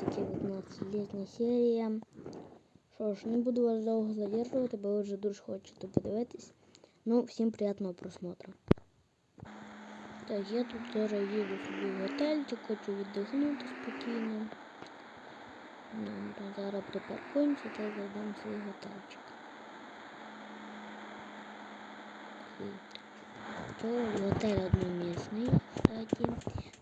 таки от у нас літня серія. Що ж, не буду вас довго задержувати, бо ви вже дуже хочете подивитись. Ну, всім приятного просмотру. Так, я тут зараз їду собі в готельчик, хочу віддихнути спокійно. Ну, то зараз припаркуємося та й зайдемо в свій готельчик. То готель одномісний, кстати.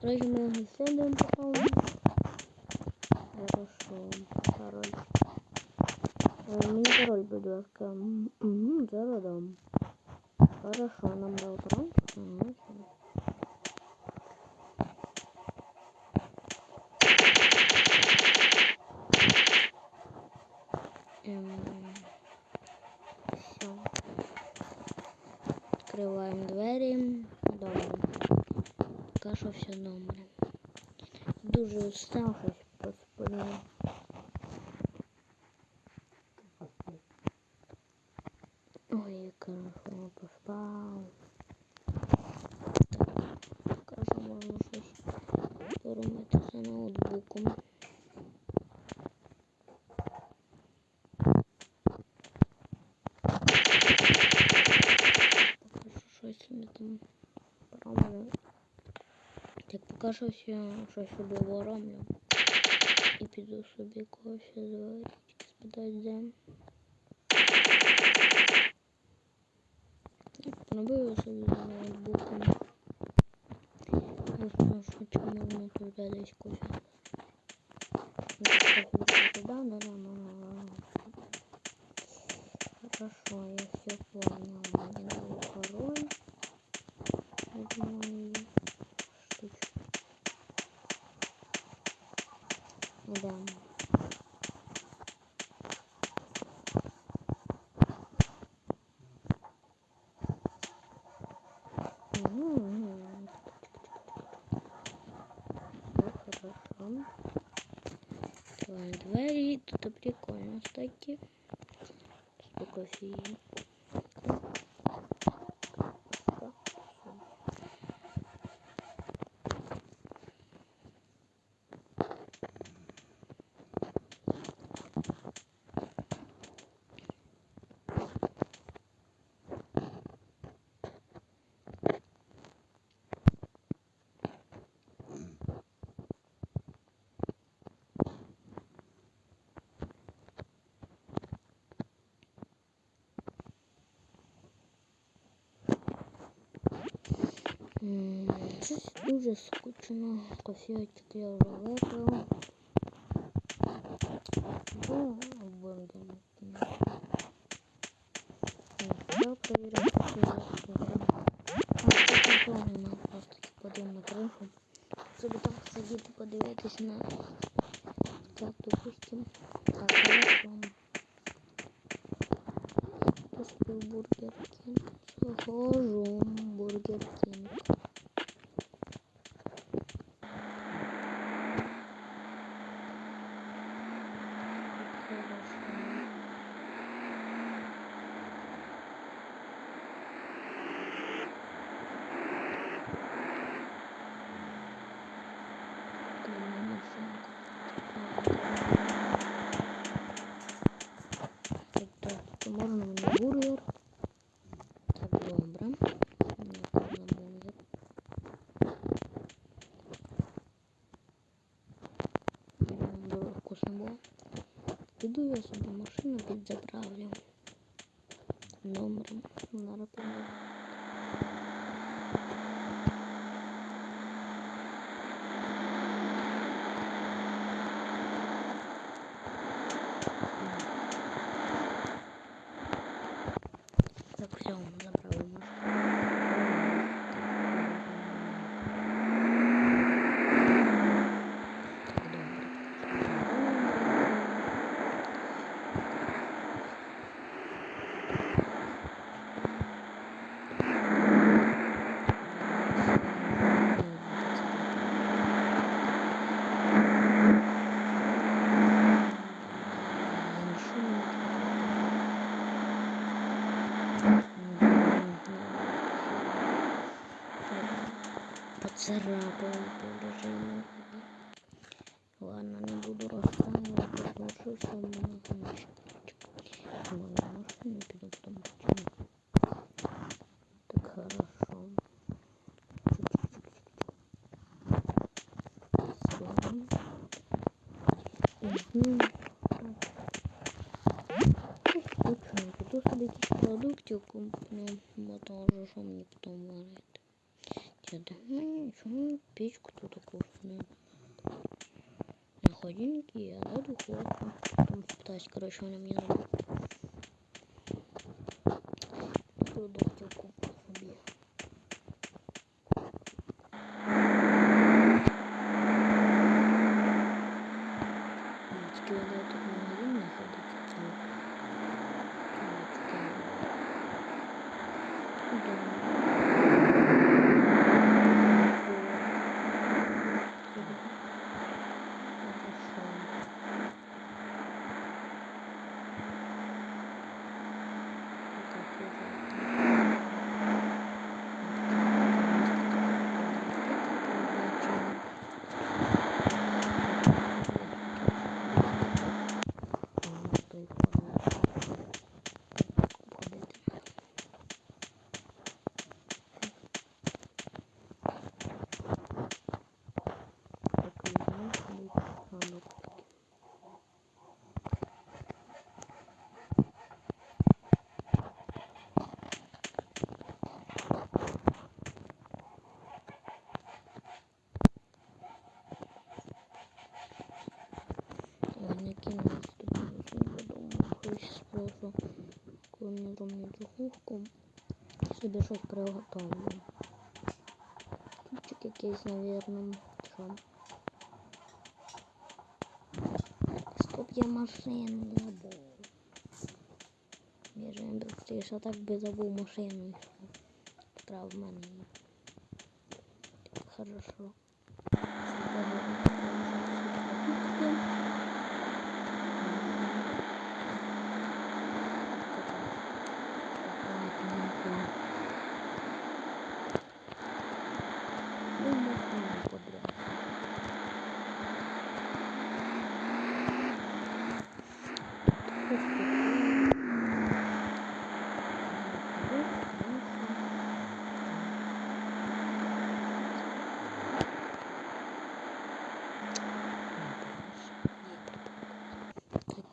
Короче, ми його слідуємо потом. Хорошо, пароль. Е, Мені пароль, будь ласка. Зараз дам. Хорошо, нам дав пароль. Все. Открываем двері. Добре. Що все добре. Дуже устав щось поспину. Ой, я хорошо поспав. Так, поки що можна щось поробити за ноутбуком. Поки що щось собі там пороблю. Так поки що все, щось собі вороблю. І піду собі кофе зварити, спитати де. Пробую собі за ноутбуком. Ось тому що чи можна туди десь кофе. Ну, кофе туди, да, да, да, да. Хорошо, Ну, хорошо. Открываем двери. Тут прикольно, кстати. Что кофеин. М, Щось дуже скучно. Кофеечок я вже випив. Ну, бургер. Все перевіряти, що я скучно. А, тут нікого нема, просто подив на кришу. Собі там сидіти, подивитись на так, допустим. Піду я собі машину підзаправлю. Номером. Зараз Поцарапал режим. Ладно, не буду буду розставити, залишився в мене замочок. Мою машину піду потім почину. Так хорошо. Все. Угу. Скучно. Тут собі якісь продуктів куплю, бо тоже що мені потім варити. Діда, ну нічого, печку тут таку не на холодильнике и одна духовка. Потом пытаюсь, короче, она мне надо. Продуктів куплю коли мені зроблять духовку, собі щось приготовлю. Чубчик якийсь, наверное, що? Стоп, я машину забув. Біжим быстріше, так би забув машину. Справа в мене є. Хорошо.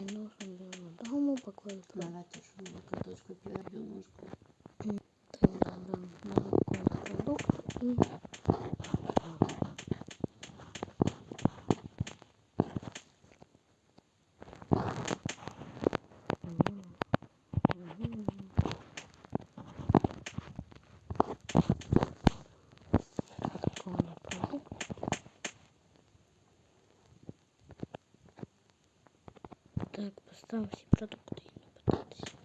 И нужно было дому покласть. Давайте, що ми картошку. Так, добре, молоко, продукт и Такой продукт Так, поставив всі продукти і не питатися.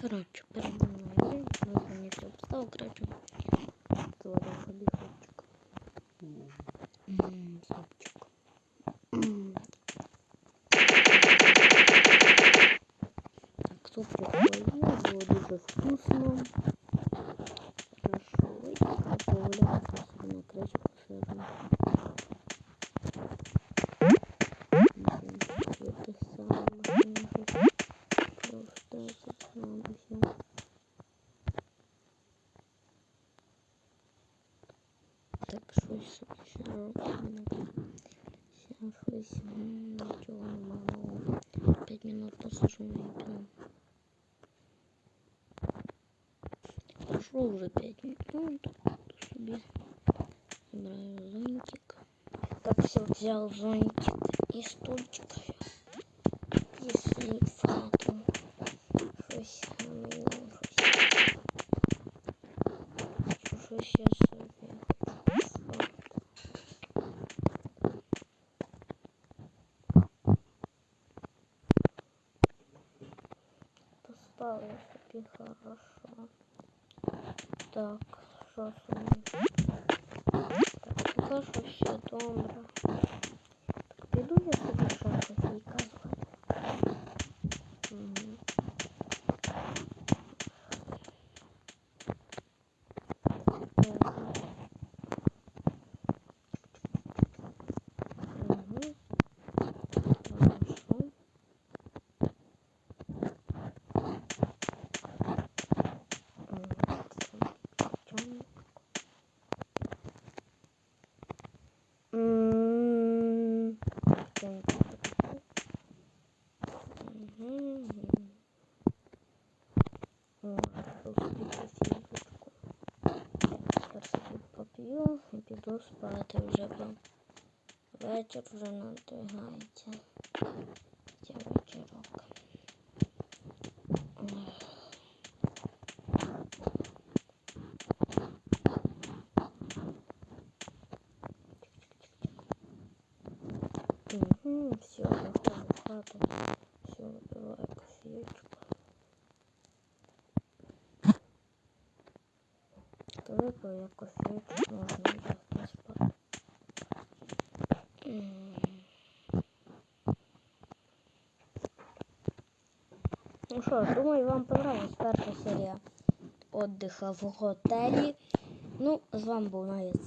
Коротше, передо мною є, можна не все поставив, П'ять минут на екран. Прошло уже пять минут. Собі забираю зонтик. Так все взял зонтик и стульчик. И слифату. Щось на мене, щось. Щось я собі Поставлю собі хорошо. Так, що собі? Так, поки що все добре. Так, піду я собі ще йду спати вже, бо вечір вже надвигається. Це вечірок. Ех. Угу, все, заходжу в хату. Все, випиваю кофеечку. То випив я кофеечку, можна лягти спати. М. Ну що ж, думаю, вам понравилась перша серія отдиха в готелі. Ну, з вами був Навіть